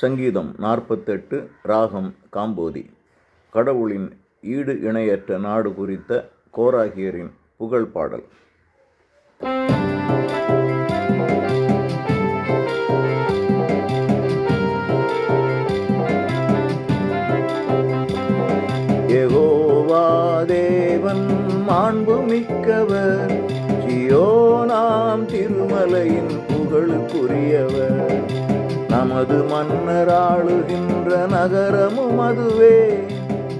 சங்கீதம் நாற்பத்தெட்டு ராகம் காம்போதி. கடவுளின் ஈடு இணையற்ற நாடு குறித்த கோராகியரின் புகழ் பாடல். யெகோவா தேவன் ஜியோ நாம் திருமலையின் புகழுக்குரியவர். நமது மன்னர் ஆளுகின்ற நகரமும் அதுவே.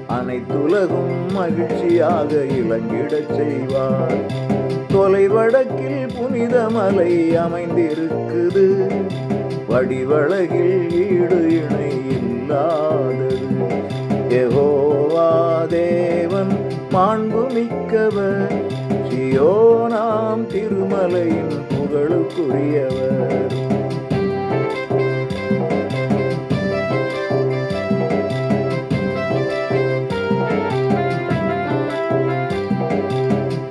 அனைத்துலகும் மகிழ்ச்சியாக இளங்கிடச் செய்வார். தொலைவடக்கில் புனித மலை அமைந்திருக்குது. வடிவழகில் ஈடு இணை இல்லாதது. எகோவா தேவன் மாண்புமிக்கவர். சியோனாம் திருமலையின் புகழுக்குரியவர்.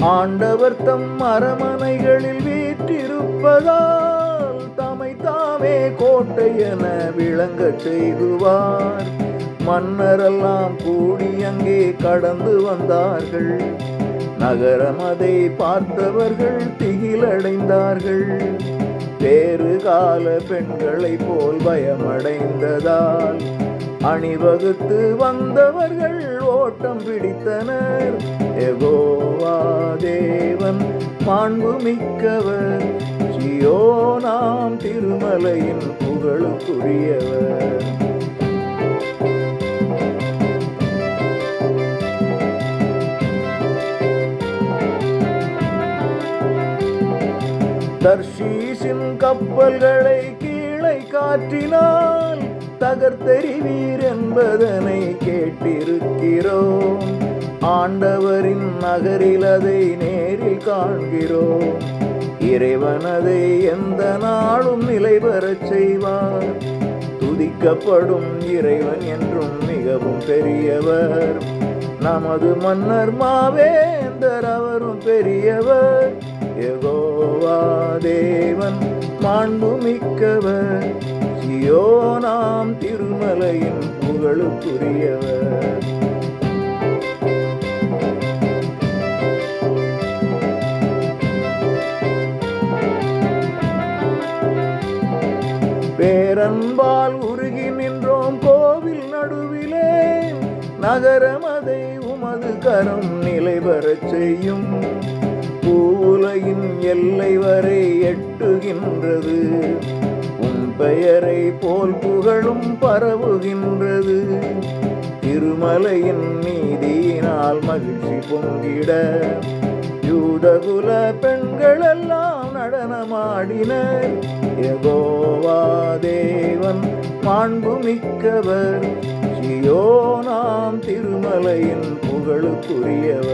ஆண்டவர் தம் அரமனைகளில் வீற்றிருப்பதால் தமை தாமே கோட்டை என விளங்கச் செய்துவார். மன்னரெல்லாம் கூடி அங்கே கடந்து வந்தார்கள். நகரம் அதை பார்த்தவர்கள் திகிலடைந்தார்கள். வேறு கால பெண்களைப் போல் பயமடைந்ததால் அணிவகுத்து வந்தவர்கள் ஓட்டம் பிடித்தனர். எகோவா தேவன் மாண்புமிக்கவர் சியோனாம் திருமலையின் புகழுக்குரியவர். தர்ஷீஷின் கப்பல்களை கீழே காற்றினால் தகர்த்தெறிவீர் என்பதனை கேட்டிருக்கிறோம். ஆண்டவரின் நகரில் அதை நேரில் காண்கிறோம். இறைவன் அதை எந்த நாளும் நிலை பெறச் செய்வார். துதிக்கப்படும் இறைவன் என்றும் மிகவும் பெரியவர். நமது மன்னர் மாவேந்தர் அவரும் பெரியவர். எகோவா தேவன் மாண்புமிக்கவர். சியோனாம் திருமலையின் புகழுக்குரியவர். பேரன்பால் உருகி நின்றோம் கோவில் நடுவிலே நகரமதை உமது கரம் நிலை பெறச் செய்யும். பூலையின் எல்லை வரை எட்டுகின்றது. பெயரை போல் புகழும் பரவுகின்றது. திருமலையின் நீதியினால் மகிழ்ச்சி பொங்கிட. யூதகுல பெண்களெல்லாம் நடனமாடினர் எகோவா தேவன் மாண்புமிக்கவர் சியோனாம் திருமலையின் புகழுக்குரியவர்.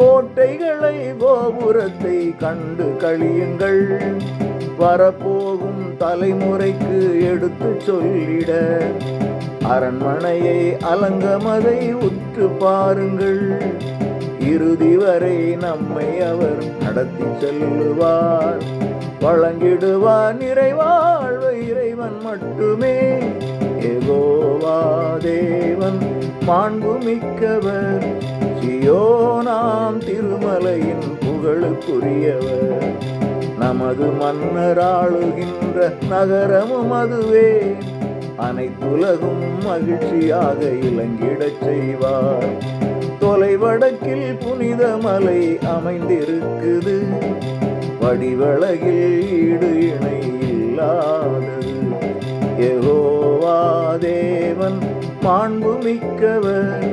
கோட்டைகளை கோபுரத்தை கண்டு கழியுங்கள். வரப்போகும் தலைமுறைக்கு எடுத்து சொல்லிட அரண்மனையை அலங்கமதை உற்று பாருங்கள். இறுதி வரை நம்மை அவர் நடத்தி செல்லுவார். வழங்கிடுவார் நிறைவாழ்வு இறைவன் மட்டுமே. ஏகோவா தேவன் மாண்புமிக்கவர். சியோனாம் திருமலையின் புகழுக்குரியவர். நமது மன்னராளுகின்ற நகரமும் அதுவே. அனைத்துலகும் மகிழ்ச்சியாக இலங்கிடச் செய்வார். தொலைவடக்கில் புனித மலை அமைந்திருக்குது. வடிவழகில் ஈடு இணை இல்லாதது. எகோவா தேவன் மாண்புமிக்கவர்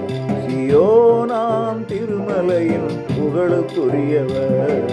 சியோனாம் திருமலையின் புகழுக்குரியவர்.